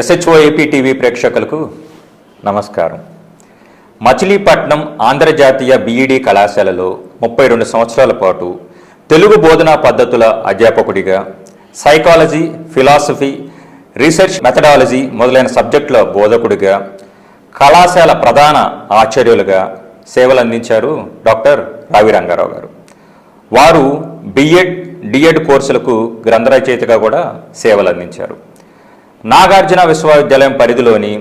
ఎస్హెచ్ఓఏపీ TV ప్రేక్షకులకు నమస్కారం. Machilipatnam ఆంధ్రజాతీయ BEd కళాశాలలో ముప్పై రెండు సంవత్సరాల పాటు తెలుగు బోధనా పద్ధతుల అధ్యాపకుడిగా సైకాలజీ ఫిలాసఫీ రీసెర్చ్ మెథడాలజీ మొదలైన సబ్జెక్టుల బోధకుడిగా కళాశాల ప్రధాన ఆచార్యులుగా సేవలందించారు డాక్టర్ రావి రంగారావు గారు. వారు బిఎడ్ డిఎడ్ కోర్సులకు గ్రంథరచయితగా కూడా సేవలందించారు. నాగార్జున విశ్వవిద్యాలయం పరిధిలోని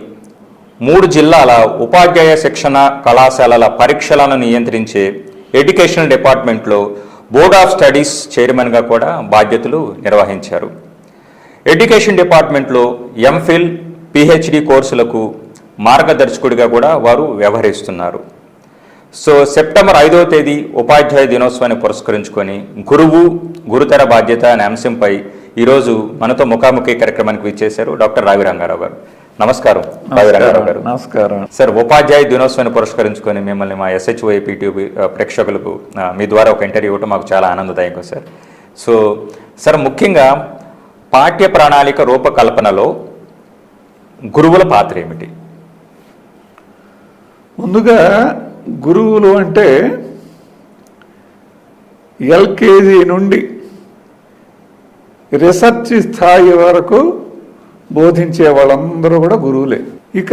మూడు జిల్లాల ఉపాధ్యాయ శిక్షణ కళాశాలల పరీక్షలను నియంత్రించే ఎడ్యుకేషనల్ డిపార్ట్మెంట్లో బోర్డ్ ఆఫ్ స్టడీస్ చైర్మన్గా కూడా బాధ్యతలు నిర్వహించారు. ఎడ్యుకేషన్ డిపార్ట్మెంట్లో ఎంఫిల్ పిహెచ్డి కోర్సులకు మార్గదర్శకుడిగా కూడా వారు వ్యవహరిస్తున్నారు. సో సెప్టెంబర్ ఐదవ తేదీ ఉపాధ్యాయ దినోత్సవాన్ని పురస్కరించుకొని గురువు గురుతర బాధ్యత అనే అంశంపై ఈరోజు మనతో ముఖాముఖి కార్యక్రమానికి విచ్చేశారు డాక్టర్ రావి రంగారావు గారు. నమస్కారం రావి రంగారావు గారు. నమస్కారం. సార్ ఉపాధ్యాయ దినోత్సవాన్ని పురస్కరించుకొని మిమ్మల్ని మా ఎస్హెచ్ఓ టీవీ ప్రేక్షకులకు మీ ద్వారా ఒక ఇంటర్వ్యూ ఇవ్వటం మాకు చాలా ఆనందదాయకం సార్. సో సార్ ముఖ్యంగా పాఠ్య ప్రణాళిక రూపకల్పనలో గురువుల పాత్ర ఏమిటి? ముందుగా గురువులు అంటే ఎల్కేజీ నుండి రీసెర్చ్ స్థాయి వరకు బోధించే వాళ్ళందరూ కూడా గురువులే. ఇక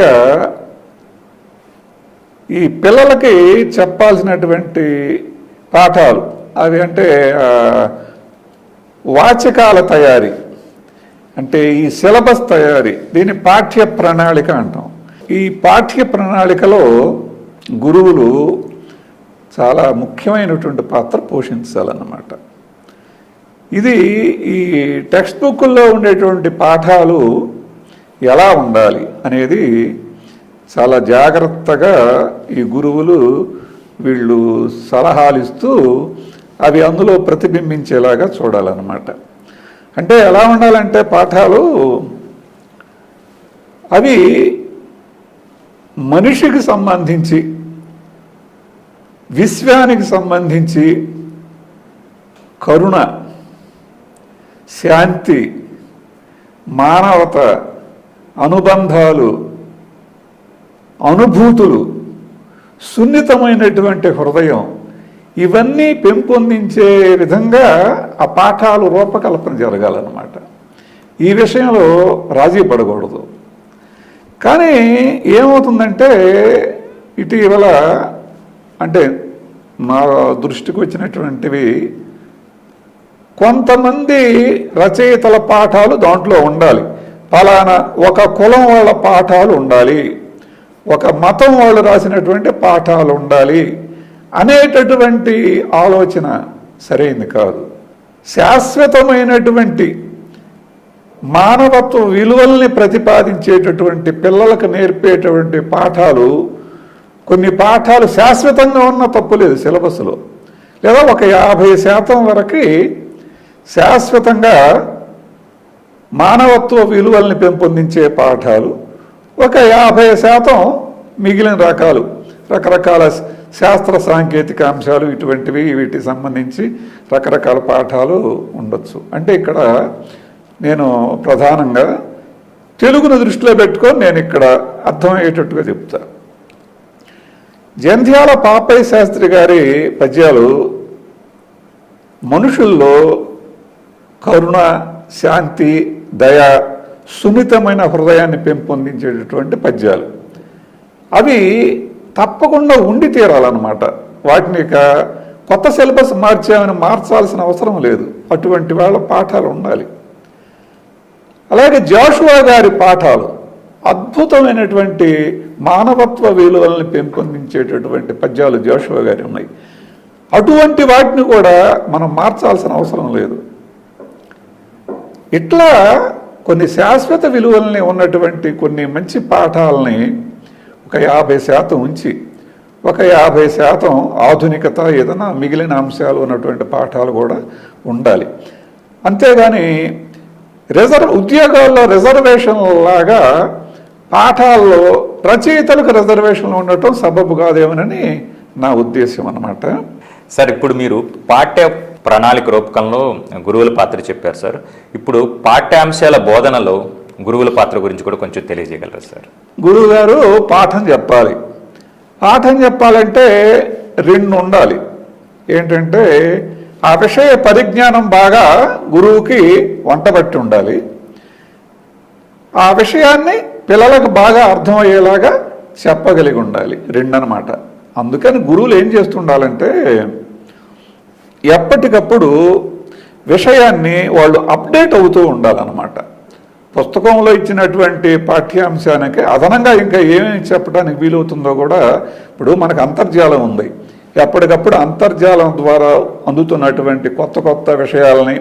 ఈ పిల్లలకి చెప్పాల్సినటువంటి పాఠాలు అవి అంటే వాచకాల తయారీ అంటే ఈ సిలబస్ తయారీ దీన్ని పాఠ్య ప్రణాళిక అంటాం. ఈ పాఠ్య ప్రణాళికలో గురువులు చాలా ముఖ్యమైనటువంటి పాత్ర పోషించాలన్నమాట. ఇది ఈ టెక్స్ట్ బుక్ల్లో ఉండేటువంటి పాఠాలు ఎలా ఉండాలి అనేది చాలా జాగ్రత్తగా ఈ గురువులు వీళ్ళు సలహాలు ఇస్తూ అవి అందులో ప్రతిబింబించేలాగా చూడాలన్నమాట. అంటే ఎలా ఉండాలంటే పాఠాలు అవి మనిషికి సంబంధించి విశ్వానికి సంబంధించి కరుణ శాంతి మానవత అనుబంధాలు అనుభూతులు సున్నితమైనటువంటి హృదయం ఇవన్నీ పెంపొందించే విధంగా ఆ పాఠాలు రూపకల్పన జరగాలన్నమాట. ఈ విషయంలో రాజీ పడకూడదు. కానీ ఏమవుతుందంటే ఇటీవల అంటే నా దృష్టికి వచ్చినటువంటివి కొంతమంది రచయితల పాఠాలు దాంట్లో ఉండాలి. ఫలానా ఒక కులం వాళ్ళ పాఠాలు ఉండాలి. ఒక మతం వాళ్ళు రాసినటువంటి పాఠాలు ఉండాలి అనేటటువంటి ఆలోచన సరైంది కాదు. శాశ్వతమైనటువంటి మానవత్వ విలువల్ని ప్రతిపాదించేటటువంటి పిల్లలకు నేర్పేటువంటి పాఠాలు కొన్ని పాఠాలు శాశ్వతంగా ఉన్న తప్పులేదు సిలబస్లో. లేదా ఒక యాభై శాతం వరకు శాశ్వతంగా మానవత్వ విలువల్ని పెంపొందించే పాఠాలు ఒక యాభై శాతం మిగిలిన రకాలు రకరకాల శాస్త్ర సాంకేతిక అంశాలు ఇటువంటివి వీటికి సంబంధించి రకరకాల పాఠాలు ఉండొచ్చు. అంటే ఇక్కడ నేను ప్రధానంగా తెలుగును దృష్టిలో పెట్టుకొని నేను ఇక్కడ అర్థమయ్యేటట్టుగా చెప్తా. జంధ్యాల పాపయ్య శాస్త్రి గారి పద్యాలు మనుషుల్లో కరుణ శాంతి దయ సున్నితమైన హృదయాన్ని పెంపొందించేటటువంటి పద్యాలు. అవి తప్పకుండా ఉండి తీరాలన్నమాట. వాటిని ఇక కొత్త సిలబస్ మార్చామని మార్చాల్సిన అవసరం లేదు. అటువంటి వాళ్ళ పాఠాలు ఉండాలి. అలాగే జాషువా గారి పాఠాలు అద్భుతమైనటువంటి మానవత్వ విలువలను పెంపొందించేటటువంటి పద్యాలు జాషువా గారి ఉన్నాయి. అటువంటి వాటిని కూడా మనం మార్చాల్సిన అవసరం లేదు. ఇట్లా కొన్ని శాశ్వత విలువల్ని ఉన్నటువంటి కొన్ని మంచి పాఠాలని ఒక యాభై శాతం ఉంచి ఒక యాభై శాతం ఆధునికత ఏదైనా మిగిలిన అంశాలు ఉన్నటువంటి పాఠాలు కూడా ఉండాలి. అంతేగాని రిజర్వ్ ఉద్యోగాల్లో రిజర్వేషన్ లాగా పాఠాల్లో రచయితలకు రిజర్వేషన్లు ఉండటం సబబు కాదేమోనని నా ఉద్దేశం అనమాట సార్ ఇప్పుడు మీరు పాఠ్య ప్రణాళిక రూపకంలో గురువుల పాత్ర చెప్పారు సార్. ఇప్పుడు పాఠ్యాంశాల బోధనలో గురువుల పాత్ర గురించి కూడా కొంచెం తెలియజేయగలరు సార్? గురువు గారు పాఠం చెప్పాలి. పాఠం చెప్పాలంటే రెండు ఉండాలి. ఏంటంటే ఆ విషయ పరిజ్ఞానం బాగా గురువుకి వంటబట్టి ఉండాలి. ఆ విషయాన్ని పిల్లలకు బాగా అర్థమయ్యేలాగా చెప్పగలిగి ఉండాలి. రెండు అనమాట అందుకని గురువులు ఏం చేస్తుండాలంటే ఎప్పటికప్పుడు విషయాన్ని వాళ్ళు అప్డేట్ అవుతూ ఉండాలన్నమాట. పుస్తకంలో ఇచ్చినటువంటి పాఠ్యాంశానికి అదనంగా ఇంకా ఏమేమి చెప్పడానికి వీలవుతుందో కూడా ఇప్పుడు మనకు అంతర్జాలం ఉంది. ఎప్పటికప్పుడు అంతర్జాలం ద్వారా అందుతున్నటువంటి కొత్త కొత్త విషయాలని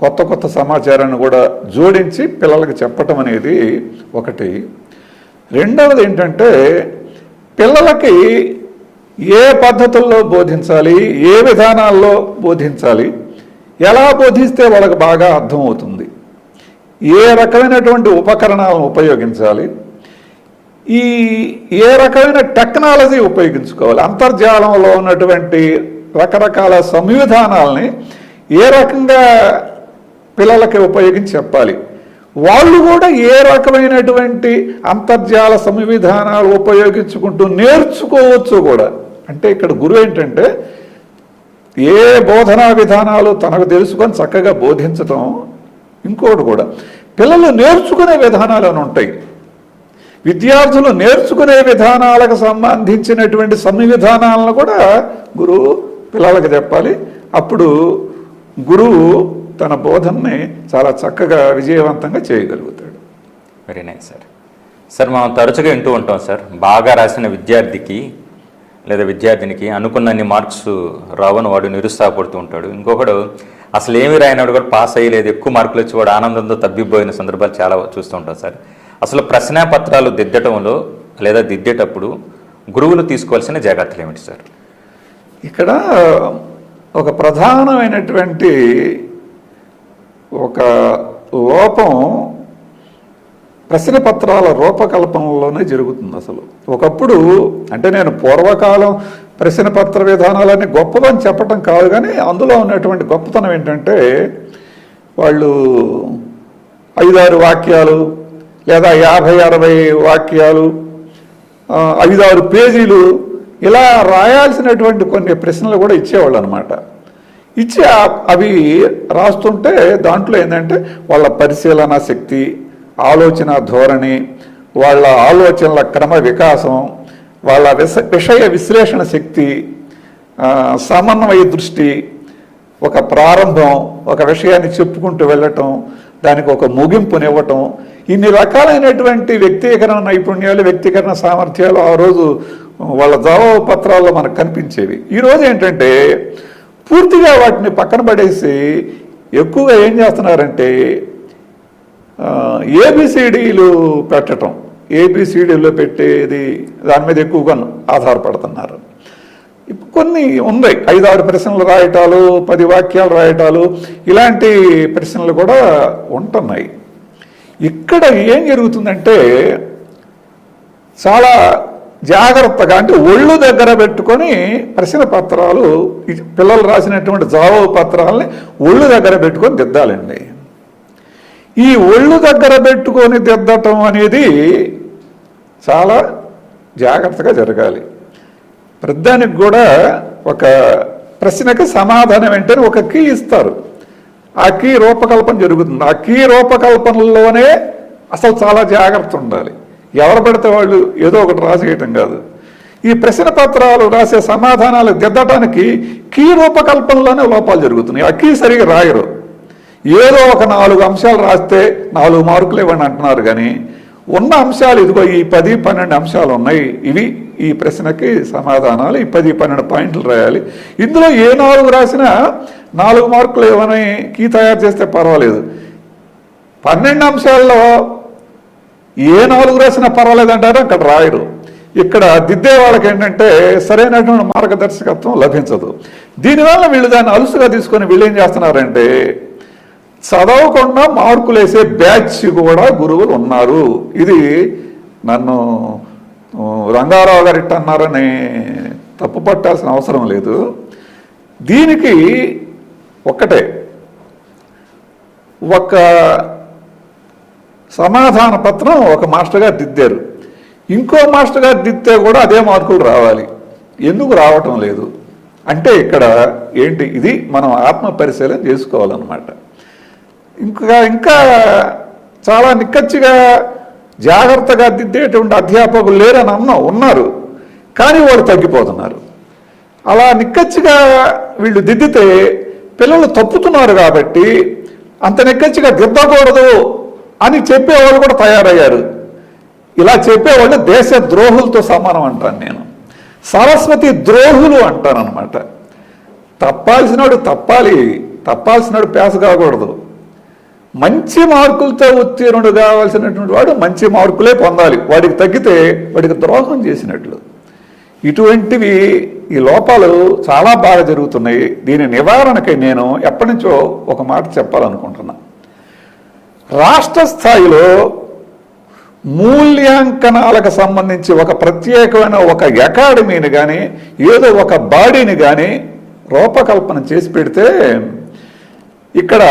కొత్త కొత్త సమాచారాన్ని కూడా జోడించి పిల్లలకు చెప్పటం అనేది ఒకటి. రెండవది ఏంటంటే పిల్లలకి ఏ పద్ధతుల్లో బోధించాలి? ఏ విధానాల్లో బోధించాలి? ఎలా బోధిస్తే వాళ్ళకి బాగా అర్థమవుతుంది? ఏ రకమైనటువంటి ఉపకరణాలను ఉపయోగించాలి? ఈ ఏ రకమైన టెక్నాలజీ ఉపయోగించుకోవాలి? అంతర్జాలంలో ఉన్నటువంటి రకరకాల సంవిధానాలని ఏ రకంగా పిల్లలకి ఉపయోగించి చెప్పాలి? వాళ్ళు కూడా ఏ రకమైనటువంటి అంతర్జాల సంవిధానాలు ఉపయోగించుకుంటూ నేర్చుకోవచ్చు కూడా. అంటే ఇక్కడ గురువు ఏంటంటే ఏ బోధనా విధానాలు తనకు తెలుసుకొని చక్కగా బోధించటం ఇంకోటి కూడా పిల్లలు నేర్చుకునే విధానాలు అని ఉంటాయి. విద్యార్థులు నేర్చుకునే విధానాలకు సంబంధించినటువంటి సంవిధానాలను కూడా గురువు పిల్లలకు చెప్పాలి. అప్పుడు గురువు తన బోధనని చాలా చక్కగా విజయవంతంగా చేయగలుగుతాడు. వెరీ నైస్ సార్ సార్ మనం తరచుగా వింటూ ఉంటాం సార్ బాగా రాసిన విద్యార్థికి లేదా విద్యార్థినికి అనుకున్నన్ని మార్క్స్ రావని వాడు నిరుత్సాహపడుతూ ఉంటాడు. ఇంకొకడు అసలు ఏమి రాయనాడు కూడా పాస్ అయ్యలేదు ఎక్కువ మార్కులు వచ్చి వాడు ఆనందంతో తబ్బిపోయిన సందర్భాలు చాలా చూస్తూ ఉంటాం సార్. అసలు ప్రశ్నాపత్రాలు దిద్దటంలో లేదా దిద్దేటప్పుడు గురువులు తీసుకోవాల్సిన జాగ్రత్తలు ఏమిటి సార్? ఇక్కడ ఒక ప్రధానమైనటువంటి ఒక లోపం ప్రశ్న పత్రాల రూపకల్పనలోనే జరుగుతుంది అసలు. ఒకప్పుడు అంటే నేను పూర్వకాలం ప్రశ్న పత్ర విధానాలన్నీ గొప్పదని చెప్పటం కాదు కానీ అందులో ఉన్నటువంటి గొప్పతనం ఏంటంటే వాళ్ళు ఐదారు వాక్యాలు లేదా యాభై అరవై వాక్యాలు ఐదారు పేజీలు ఇలా రాయాల్సినటువంటి కొన్ని ప్రశ్నలు కూడా ఇచ్చేవాళ్ళు అనమాట ఇచ్చి అవి రాస్తుంటే దాంట్లో ఏంటంటే వాళ్ళ పరిశీలన శక్తి ఆలోచన ధోరణి వాళ్ళ ఆలోచనల క్రమ వికాసం వాళ్ళ విష విషయ విశ్లేషణ శక్తి సమన్వయ దృష్టి ఒక ప్రారంభం ఒక విషయాన్ని చెప్పుకుంటూ వెళ్ళటం దానికి ఒక ముగింపునివ్వటం ఇన్ని రకాలైనటువంటి వ్యక్తీకరణ నైపుణ్యాలు వ్యక్తీకరణ సామర్థ్యాలు ఆ రోజు వాళ్ళ జవాబు పత్రాల్లో మనకు కనిపించేవి. ఈరోజు ఏంటంటే పూర్తిగా వాటిని పక్కన పడేసి ఎక్కువగా ఏం చేస్తున్నారంటే ఏబిసిడీలు పెట్టడం ఏబిసిడీలో పెట్టేది దాని మీద ఎక్కువగా ఆధారపడుతున్నారు. ఇప్పుడు కొన్ని ఉన్నాయి. ఐదారు ప్రశ్నలు రాయటాలు పది వాక్యాలు రాయటాలు ఇలాంటి ప్రశ్నలు కూడా ఉంటున్నాయి. ఇక్కడ ఏం జరుగుతుందంటే చాలా జాగ్రత్తగా అంటే ఒళ్ళు దగ్గర పెట్టుకొని ప్రశ్న పత్రాలు పిల్లలు రాసినటువంటి జవాబు పత్రాలని ఒళ్ళు దగ్గర పెట్టుకొని దిద్దాలండి. ఈ ఒళ్ళు దగ్గర పెట్టుకొని దిద్దటం అనేది చాలా జాగ్రత్తగా జరగాలి. ప్రతిదానికి కూడా ఒక ప్రశ్నకి సమాధానం ఏంటని ఒక కీ ఇస్తారు. ఆ కీ రూపకల్పన జరుగుతుంది. ఆ కీ రూపకల్పనలోనే అసలు చాలా జాగ్రత్త ఉండాలి. ఎవరు పడితే వాళ్ళు ఏదో ఒకటి రాసేయటం కాదు. ఈ ప్రశ్న పత్రాలు రాసే సమాధానాలు దిద్దటానికి కీ రూపకల్పనలోనే లోపాలు జరుగుతున్నాయి. ఆ కీ సరిగా రాయరు. ఏదో ఒక నాలుగు అంశాలు రాస్తే నాలుగు మార్కులు ఇవ్వండి అంటున్నారు కానీ ఉన్న అంశాలు ఇదిగో ఈ పది పన్నెండు అంశాలు ఉన్నాయి. ఇవి ఈ ప్రశ్నకి సమాధానాలు. ఈ పది పన్నెండు పాయింట్లు రాయాలి. ఇందులో ఏ నాలుగు రాసినా నాలుగు మార్కులు ఏమని కీ తయారు చేస్తే పర్వాలేదు. పన్నెండు అంశాల్లో ఏ నాలుగు రాసినా పర్వాలేదు అంటారో అక్కడ రాయరు. ఇక్కడ దిద్దే వాళ్ళకి ఏంటంటే సరైనటువంటి మార్గదర్శకత్వం లభించదు. దీనివల్ల వీళ్ళు దాన్ని అలుసుగా తీసుకొని వీళ్ళు ఏం చేస్తున్నారంటే చదవకుండా మార్కులు వేసే బ్యాచ్ కూడా గురువులు ఉన్నారు. ఇది నన్ను రంగారావు గారు అన్నారని తప్పు పట్టాల్సిన అవసరం లేదు. దీనికి ఒక్కటే. ఒక సమాధాన పత్రం ఒక మాస్టర్ గారు దిద్దారు. ఇంకో మాస్టర్ గారు దిద్దే కూడా అదే మార్కులు రావాలి. ఎందుకు రావటం లేదు? అంటే ఇక్కడ ఏంటి? ఇది మనం ఆత్మ పరిశీలన చేసుకోవాలన్నమాట. ఇంకా ఇంకా చాలా నిక్కచ్చిగా జాగ్రత్తగా దిద్దేటువంటి అధ్యాపకులు లేరని అన్నాం ఉన్నారు. కానీ వాళ్ళు తగ్గిపోతున్నారు. అలా నిక్కచ్చిగా వీళ్ళు దిద్దితే పిల్లలు తప్పుతున్నారు కాబట్టి అంత నిక్కచ్చిగా దిద్దకూడదు అని చెప్పేవాళ్ళు కూడా తయారయ్యారు. ఇలా చెప్పేవాళ్ళు దేశ ద్రోహులతో సమానం అంటాను నేను. సరస్వతి ద్రోహులు అంటాను అనమాట తప్పాల్సినాడు తప్పాలి తప్పాల్సినాడు పేస కాకూడదు. మంచి మార్కులతో ఉత్తీర్ణుడు కావాల్సినటువంటి వాడు మంచి మార్కులే పొందాలి. వాడికి తగ్గితే వాడికి ద్రోహం చేసినట్లు. ఇటువంటివి ఈ లోపాలు చాలా బాగా జరుగుతున్నాయి. దీని నివారణకై నేను ఎప్పటి నుంచో ఒక మాట చెప్పాలనుకుంటున్నా. రాష్ట్ర స్థాయిలో మూల్యాంకనాలకు సంబంధించి ఒక ప్రత్యేకమైన ఒక అకాడమీని కానీ ఏదో ఒక బాడీని కానీ రూపకల్పన చేసి పెడితే ఇక్కడ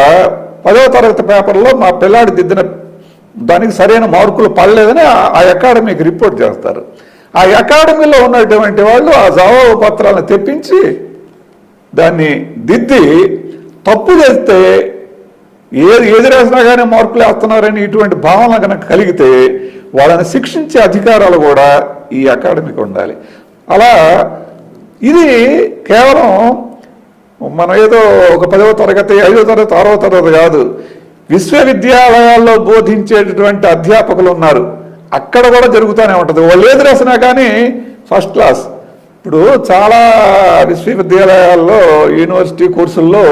పదవ తరగతి పేపర్లో మా పిల్లాడి దిద్దిన దానికి సరైన మార్కులు పడలేదని ఆ- అకాడమీకి రిపోర్ట్ చేస్తారు. ఆ అకాడమీలో ఉన్నటువంటి వాళ్ళు ఆ జవాబు పత్రాలను తెప్పించి దాన్ని దిద్ది తప్పు చేస్తే ఏది ఎదురేసినా కానీ మార్కులు వేస్తున్నారని ఇటువంటి భావన కనుక కలిగితే వాళ్ళని శిక్షించే అధికారాలు కూడా ఈ అకాడమీకి ఉండాలి. అలా ఇది కేవలం మనం ఏదో ఒక పదవ తరగతి ఐదో తరగతి ఆరో తరగతి కాదు. విశ్వవిద్యాలయాల్లో బోధించేటటువంటి అధ్యాపకులు ఉన్నారు. అక్కడ కూడా జరుగుతూనే ఉంటుంది. వాళ్ళు ఏది రాసినా కానీ ఫస్ట్ క్లాస్ ఇప్పుడు చాలా విశ్వవిద్యాలయాల్లో యూనివర్సిటీ కోర్సుల్లో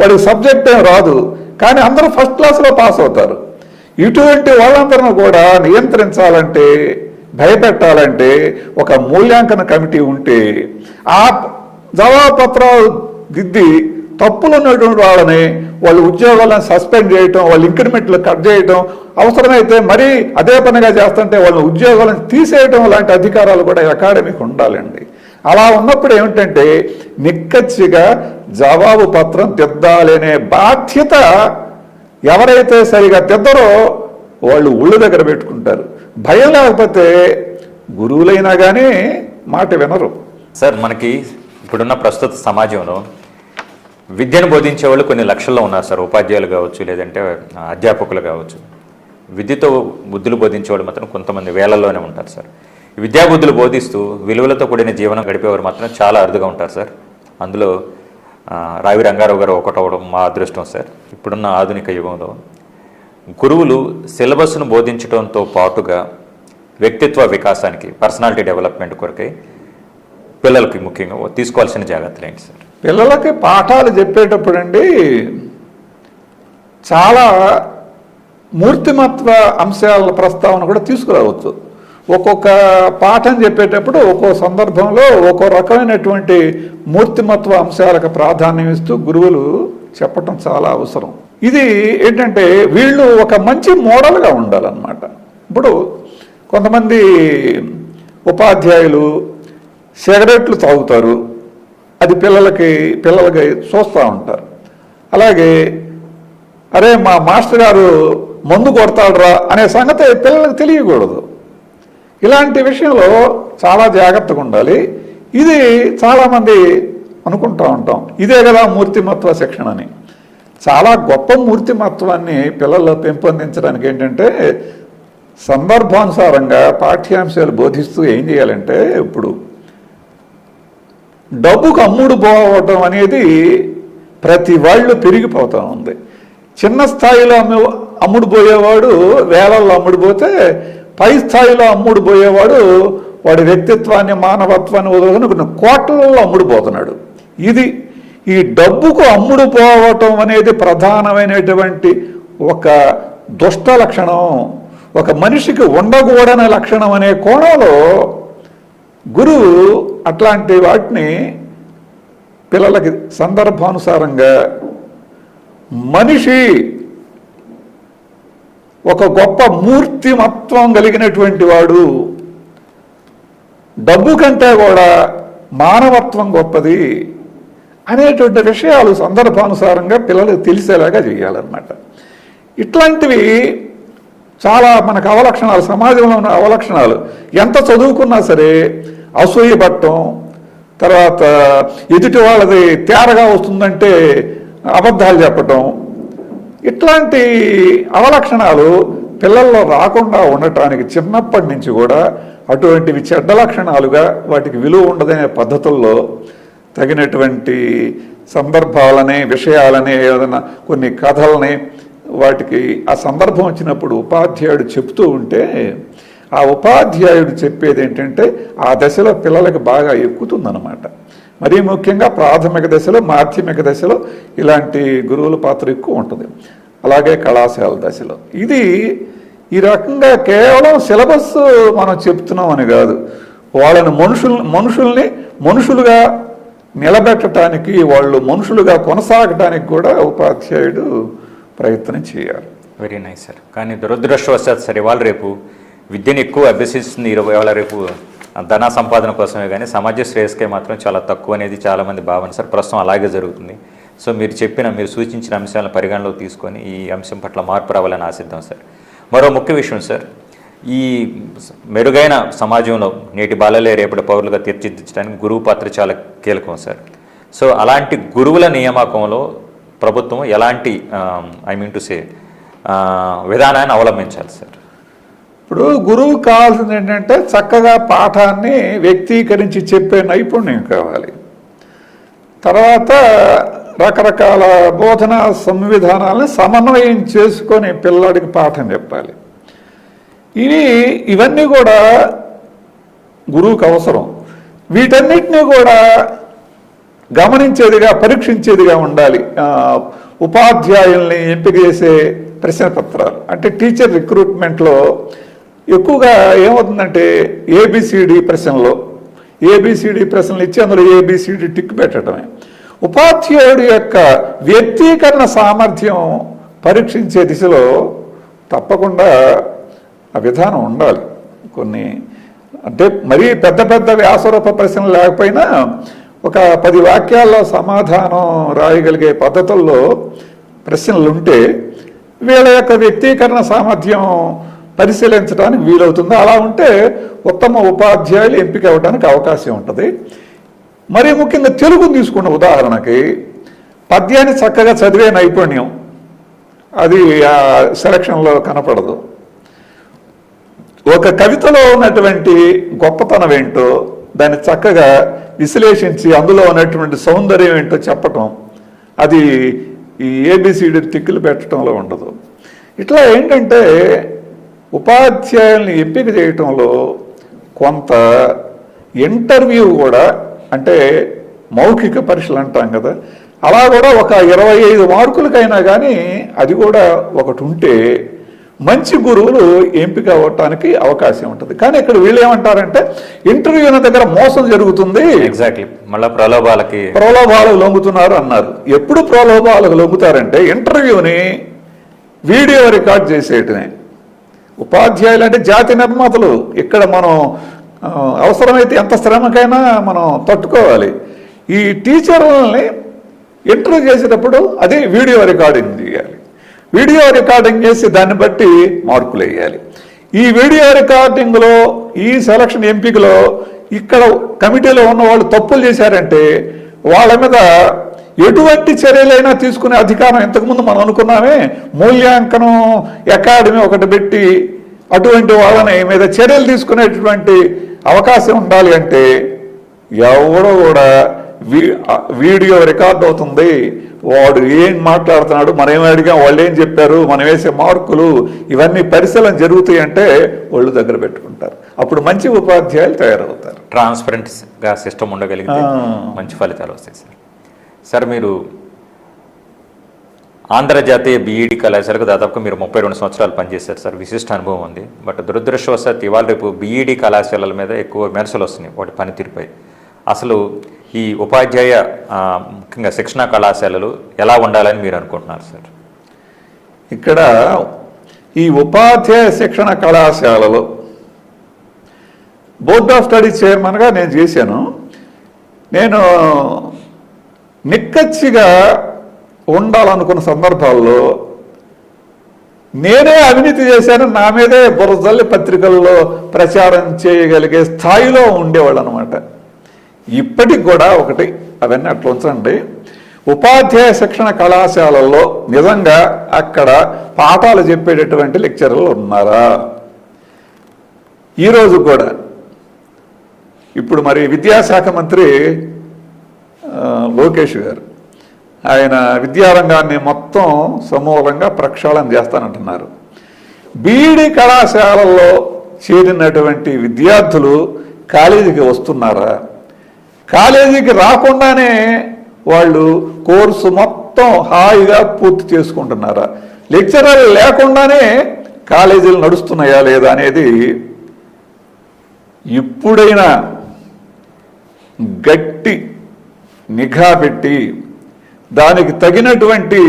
వాడికి సబ్జెక్ట్ ఏం రాదు. కానీ అందరూ ఫస్ట్ క్లాస్లో పాస్ అవుతారు. ఇటువంటి వాళ్ళందరిని కూడా నియంత్రించాలంటే భయపెట్టాలంటే ఒక మూల్యాంకన కమిటీ ఉంటే ఆ జవాబు పత్రాలు దిద్ది తప్పులు ఉన్నటువంటి వాళ్ళని వాళ్ళు ఉద్యోగాలను సస్పెండ్ చేయటం వాళ్ళ ఇంక్రిమెంట్లు కట్ చేయటం అవసరమైతే మరీ అదే పనిగా చేస్తుంటే వాళ్ళ ఉద్యోగాలను తీసేయటం లాంటి అధికారాలు కూడా అకాడమీకి ఉండాలండి. అలా ఉన్నప్పుడు ఏమిటంటే నిక్కచ్చిగా జవాబు పత్రం దిద్దాలనే బాధ్యత ఎవరైతే సరిగా దిద్దరో వాళ్ళు ఒళ్ళు దగ్గర పెట్టుకుంటారు. భయం లేకపోతే గురువులైనా కానీ మాట వినరు. సార్ మనకి ఇప్పుడున్న ప్రస్తుత సమాజంలో విద్యను బోధించే వాళ్ళు కొన్ని లక్షల్లో ఉన్నారు సార్. ఉపాధ్యాయులు కావచ్చు లేదంటే అధ్యాపకులు కావచ్చు. విద్యతో బుద్ధులు బోధించే వాళ్ళు మాత్రం కొంతమంది వేలల్లోనే ఉంటారు సార్. విద్యా బుద్ధులు బోధిస్తూ విలువలతో కూడిన జీవనం గడిపేవారు మాత్రం చాలా అరుదుగా ఉంటారు సార్. అందులో రావి రంగారావు గారు ఒకటవడం మా అదృష్టం సార్. ఇప్పుడున్న ఆధునిక యుగంలో గురువులు సిలబస్ను బోధించడంతో పాటుగా వ్యక్తిత్వ వికాసానికి పర్సనాలిటీ డెవలప్మెంట్ కొరకై పిల్లలకి ముఖ్యంగా తీసుకోవాల్సిన జాగ్రత్తలు ఏంటి సార్? పిల్లలకి పాఠాలు చెప్పేటప్పుడు అండి చాలా మూర్తిమత్వ అంశాల ప్రస్తావన కూడా తీసుకురావచ్చు. ఒక్కొక్క పాఠం చెప్పేటప్పుడు ఒక్కో సందర్భంలో ఒక్కో రకమైనటువంటి మూర్తిమత్వ అంశాలకు ప్రాధాన్యం ఇస్తూ గురువులు చెప్పటం చాలా అవసరం. ఇది ఏంటంటే వీళ్ళు ఒక మంచి మోడల్గా ఉండాలన్నమాట. ఇప్పుడు కొంతమంది ఉపాధ్యాయులు సిగరెట్లు తాగుతారు. అది పిల్లలకి పిల్లలకి చూస్తూ ఉంటారు. అలాగే అరే మా మాస్టర్ గారు మందు కొడతాడురా అనే సంగతి పిల్లలకు తెలియకూడదు. ఇలాంటి విషయంలో చాలా జాగ్రత్తగా ఉండాలి. ఇది చాలామంది అనుకుంటూ ఉంటాం. ఇదే కదా మూర్తిమత్వ శిక్షణ అని. చాలా గొప్ప మూర్తిమత్వాన్ని పిల్లల్లో పెంపొందించడానికి ఏంటంటే సందర్భానుసారంగా పాఠ్యాంశాలు బోధిస్తూ ఏం చేయాలంటే ఇప్పుడు డబ్బుకు అమ్ముడు పోవటం అనేది ప్రతి వాళ్ళు పెరిగిపోతూ ఉంది. చిన్న స్థాయిలో అమ్ము అమ్ముడు పోయేవాడు వేలల్లో అమ్ముడు పోతే పై స్థాయిలో అమ్ముడు పోయేవాడు వాడి వ్యక్తిత్వాన్ని మానవత్వాన్ని వదులుకొని కొన్ని కోట్లలో అమ్ముడు పోతున్నాడు. ఇది ఈ డబ్బుకు అమ్ముడు పోవటం అనేది ప్రధానమైనటువంటి ఒక దుష్ట లక్షణం. ఒక మనిషికి ఉండకూడని లక్షణం అనే కోణంలో గురువు అట్లాంటి వాటిని పిల్లలకి సందర్భానుసారంగా మనిషి ఒక గొప్ప మూర్తిమత్వం కలిగినటువంటి వాడు డబ్బు కంటే కూడా మానవత్వం గొప్పది అనేటువంటి విషయాలు సందర్భానుసారంగా పిల్లలకు తెలిసేలాగా చేయాలన్నమాట ఇట్లాంటివి చాలా మనకు అవలక్షణాలు సమాజంలో ఉన్న అవలక్షణాలు. ఎంత చదువుకున్నా సరే అసూయ పట్టడం తర్వాత ఎదుటి వాళ్ళది తేరగా వస్తుందంటే అబద్ధాలు చెప్పటం. ఇట్లాంటి అవలక్షణాలు పిల్లల్లో రాకుండా ఉండటానికి చిన్నప్పటి నుంచి కూడా అటువంటివి చెడ్డ లక్షణాలుగా వాటికి విలువ ఉండదనే పద్ధతుల్లో తగినటువంటి సందర్భాలని విషయాలని ఏదైనా కొన్ని కథల్ని వాటికి ఆ సందర్భం వచ్చినప్పుడు ఉపాధ్యాయుడు చెప్తూ ఉంటే ఆ ఉపాధ్యాయుడు చెప్పేది ఏంటంటే ఆ దశలో పిల్లలకు బాగా ఎక్కుతుందన్నమాట. మరీ ముఖ్యంగా ప్రాథమిక దశలో మాధ్యమిక దశలో ఇలాంటి గురువుల పాత్ర ఎక్కువ ఉంటుంది. అలాగే కళాశాల దశలో. ఇది ఈ రకంగా కేవలం సిలబస్ మనం చెప్తున్నాం అని కాదు. వాళ్ళని మనుషుల్ మనుషుల్ని మనుషులుగా నిలబెట్టడానికి వాళ్ళు మనుషులుగా కొనసాగటానికి కూడా ఉపాధ్యాయుడు ప్రయత్నం చేయాలి. వెరీ నైస్ సార్ కానీ దురదృష్టవశాత్ సార్ ఇవాళ రేపు విద్యను ఎక్కువ అభ్యసిస్తుంది ఇరవై ఇవాళ రేపు ధన సంపాదన కోసమే కానీ సమాజ శ్రేయస్కే మాత్రం చాలా తక్కువ అనేది చాలామంది భావన. సార్ ప్రస్తుతం అలాగే జరుగుతుంది. సో మీరు చెప్పిన మీరు సూచించిన అంశాలను పరిగణలోకి తీసుకొని ఈ అంశం పట్ల మార్పు రావాలని ఆశిద్దాం సార్. మరో ముఖ్య విషయం సార్. ఈ మెరుగైన సమాజంలో నేటి బాలలే రేపటి పౌరులుగా తీర్చిదిద్దడానికి గురువు పాత్ర చాలా కీలకం సార్. సో అలాంటి గురువుల నియామకంలో ప్రభుత్వం ఎలాంటి ఐ మీన్ టు సే విధానాన్ని అవలంబించాలి సార్? ఇప్పుడు గురువు కావాల్సింది ఏంటంటే చక్కగా పాఠాన్ని వ్యక్తీకరించి చెప్పే నైపుణ్యం కావాలి. తర్వాత రకరకాల బోధన సంవిధానాలను సమన్వయం చేసుకొని పిల్లాడికి పాఠం చెప్పాలి. ఇవి ఇవన్నీ కూడా గురువుకు అవసరం. వీటన్నిటినీ కూడా గమనించేదిగా పరీక్షించేదిగా ఉండాలి. ఉపాధ్యాయుల్ని ఎంపిక చేసే ప్రశ్న పత్రాలు. అంటే టీచర్ రిక్రూట్మెంట్లో ఎక్కువగా ఏమవుతుందంటే ఏబిసిడి ప్రశ్నలో ఏబిసిడి ప్రశ్నలు ఇచ్చి అందులో ఏబిసిడి టిక్ పెట్టడమే. ఉపాధ్యాయుడి యొక్క వ్యక్తీకరణ సామర్థ్యం పరీక్షించే దిశలో తప్పకుండా ఆ విధానం ఉండాలి. కొన్ని అంటే మరీ పెద్ద పెద్ద వ్యాసరూప ప్రశ్నలు లేకపోయినా ఒక పది వాక్యాల్లో సమాధానం రాయగలిగే పద్ధతుల్లో ప్రశ్నలు ఉంటే వీళ్ళ యొక్క వ్యక్తీకరణ సామర్థ్యం పరిశీలించడానికి వీలవుతుంది. అలా ఉంటే ఉత్తమ ఉపాధ్యాయులు ఎంపిక అవ్వడానికి అవకాశం ఉంటుంది. మరీ ముఖ్యంగా తెలుగు తీసుకున్న ఉదాహరణకి పద్యాన్ని చక్కగా చదివే నైపుణ్యం అది ఆ సెలక్షన్లో కనపడదు. ఒక కవితలో ఉన్నటువంటి గొప్పతనం ఏంటో దాన్ని చక్కగా విశ్లేషించి అందులో ఉన్నటువంటి సౌందర్యం ఏంటో చెప్పటం అది ఈ ఏబిసిడి తిక్కులు పెట్టడంలో ఉండదు. ఇట్లా ఏంటంటే ఉపాధ్యాయుల్ని ఎంపిక చేయటంలో కొంత ఇంటర్వ్యూ కూడా అంటే మౌఖిక పరీక్షలు అంటాం కదా అలా కూడా ఒక ఇరవై ఐదు మార్కులకైనా కానీ అది కూడా ఒకటి ఉంటే మంచి గురువులు ఎంపిక అవ్వటానికి అవకాశం ఉంటుంది. కానీ ఇక్కడ వీళ్ళు ఏమంటారంటే ఇంటర్వ్యూ అనే దగ్గర మోసం జరుగుతుంది. ఎగ్జాక్ట్లీ మళ్ళీ ప్రలోభాలకి ప్రలోభాలకు లొంగుతున్నారు అన్నారు. ఎప్పుడు ప్రలోభాలకు లొంగుతారంటే ఇంటర్వ్యూని వీడియో రికార్డ్ చేసేయటమే. ఉపాధ్యాయులు అంటే జాతి నిర్మాతలు. ఇక్కడ మనం అవసరమైతే ఎంత శ్రమకైనా మనం తట్టుకోవాలి. ఈ టీచర్లని ఇంటర్వ్యూ చేసేటప్పుడు అదే వీడియో రికార్డింగ్ వీడియో రికార్డింగ్ చేసి దాన్ని బట్టి మార్కులు వేయాలి. ఈ వీడియో రికార్డింగ్లో ఈ సెలక్షన్ ఎంపికలో ఇక్కడ కమిటీలో ఉన్న వాళ్ళు తప్పులు చేశారంటే వాళ్ళ మీద ఎటువంటి చర్యలైనా తీసుకునే అధికారం ఇంతకుముందు మనం అనుకున్నామే. మూల్యాంకనం అకాడమీ ఒకటి పెట్టి అటువంటి వాళ్ళని మీద చర్యలు తీసుకునేటువంటి అవకాశం ఉండాలి అంటే ఎవడో కూడా వీడియో రికార్డ్ అవుతుంది. వాడు ఏం మాట్లాడుతున్నాడు? మనం అడిగాం? వాళ్ళు ఏం చెప్పారు? మనం వేసే మార్కులు ఇవన్నీ పరిశీలన జరుగుతాయి అంటే ఒళ్ళు దగ్గర పెట్టుకుంటారు. అప్పుడు మంచి ఉపాధ్యాయులు తయారవుతారు. ట్రాన్స్పరెంట్గా సిస్టమ్ ఉండగలిగితే ఆ. మంచి ఫలితాలు వస్తాయి సార్. సార్ మీరు ఆంధ్రజాతీయ బీఈడి కళాశాలకు దాదాపుగా మీరు ముప్పై రెండు సంవత్సరాలు పనిచేశారు సార్. విశిష్ట అనుభవం ఉంది. బట్ దురదృష్టవశాత్తు ఇవాళ రేపు బీఈడి కళాశాలల మీద ఎక్కువ విమర్శలు వస్తున్నాయి. వాటి పనితీరుపై. అసలు ఈ ఉపాధ్యాయ ముఖ్యంగా శిక్షణ కళాశాలలు ఎలా ఉండాలని మీరు అనుకుంటున్నారు సార్? ఇక్కడ ఈ ఉపాధ్యాయ శిక్షణ కళాశాలలో బోర్డ్ ఆఫ్ స్టడీస్ చైర్మన్గా నేను చేశాను. నేను నిక్కచ్చిగా ఉండాలనుకున్న సందర్భాల్లో నేనే అవినీతి చేశాను. నా మీదే బురజల్లి పత్రికల్లో ప్రచారం చేయగలిగే స్థాయిలో ఉండేవాళ్ళు అనమాట ఇప్పటికి కూడా ఒకటి అవన్నీ అట్లా ఉంచండి. ఉపాధ్యాయ శిక్షణ కళాశాలల్లో నిజంగా అక్కడ పాఠాలు చెప్పేటటువంటి లెక్చరర్లు ఉన్నారా? ఈరోజు కూడా. ఇప్పుడు మరి విద్యాశాఖ మంత్రి లోకేష్ గారు ఆయన విద్యారంగాన్ని మొత్తం సమూలంగా ప్రక్షాళన చేస్తానంటున్నారు. బీఈడి కళాశాలల్లో చేరినటువంటి విద్యార్థులు కాలేజీకి వస్తున్నారా? కాలేజీకి రాకుండానే వాళ్ళు కోర్సు మొత్తం హాయిగా పూర్తి చేసుకుంటున్నారా? లెక్చరర్ లేకుండానే కాలేజీలు నడుస్తున్నాయా లేదా అనేది ఇప్పుడైనా గట్టి నిఘా పెట్టి దానికి తగినటువంటి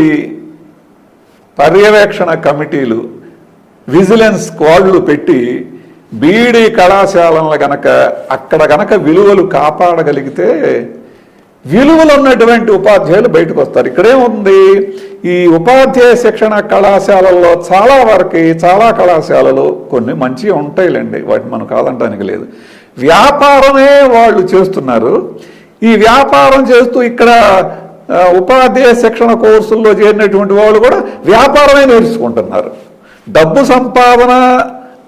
పర్యవేక్షణ కమిటీలు విజిలెన్స్ స్క్వాడ్లు పెట్టి బీఈడి కళాశాలలను గనక అక్కడ గనక విలువలు కాపాడగలిగితే విలువలు ఉన్నటువంటి ఉపాధ్యాయులు బయటకు వస్తారు. ఇక్కడేముంది ఈ ఉపాధ్యాయ శిక్షణ కళాశాలల్లో చాలా వరకు చాలా కళాశాలలు కొన్ని మంచి ఉంటాయిలేండి. వాటిని మనం కాదంటానికి లేదు. వ్యాపారమే వాళ్ళు చేస్తున్నారు. ఈ వ్యాపారం చేస్తూ ఇక్కడ ఉపాధ్యాయ శిక్షణ కోర్సుల్లో చేరినటువంటి వాళ్ళు కూడా వ్యాపారమే నేర్చుకుంటున్నారు. డబ్బు సంపాదన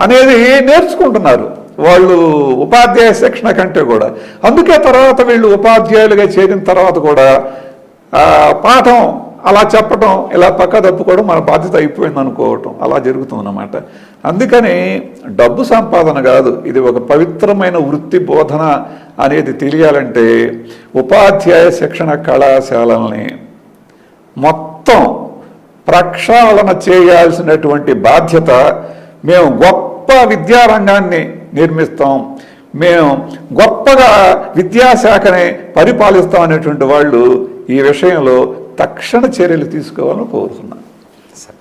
అనేది నేర్చుకుంటున్నారు. వాళ్ళు ఉపాధ్యాయ శిక్షణ కంటే కూడా. అందుకే తర్వాత వీళ్ళు ఉపాధ్యాయులుగా చేరిన తర్వాత కూడా పాఠం అలా చెప్పటం ఇలా పక్క తప్పుకోవడం మన బాధ్యత అయిపోయింది అనుకోవటం. అలా జరుగుతుందన్నమాట. అందుకని డబ్బు సంపాదన కాదు ఇది ఒక పవిత్రమైన వృత్తి బోధన అనేది తెలియాలంటే ఉపాధ్యాయ శిక్షణ కళాశాలల్ని మొత్తం ప్రక్షాళన చేయాల్సినటువంటి బాధ్యత మేము గొప్ప విద్యారంగాన్ని నిర్మిస్తాం. మేము గొప్పగా విద్యాశాఖని పరిపాలిస్తాం అనేటువంటి వాళ్ళు ఈ విషయంలో తక్షణ చర్యలు తీసుకోవాలని కోరుతున్నాను సార్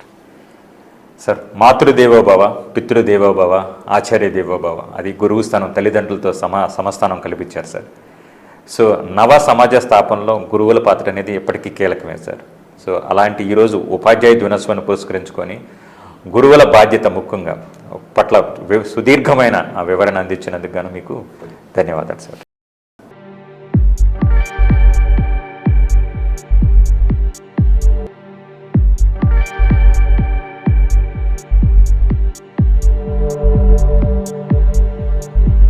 సార్ మాతృదేవోభవ పితృదేవోభవ ఆచార్య దేవోభవ అది గురువు స్థానం తల్లిదండ్రులతో సమా సమస్థానం కల్పించారు సార్. సో నవ సమాజ స్థాపనలో గురువుల పాత్ర అనేది ఎప్పటికీ కీలకమే సార్. సో అలాంటి ఈరోజు ఉపాధ్యాయ దినోత్సవాన్ని పురస్కరించుకొని గురువుల బాధ్యత ముఖ్యంగా పట్ల సుదీర్ఘమైన ఆ వివరణ అందించినందుకు గాను మీకు ధన్యవాదాలు సార్.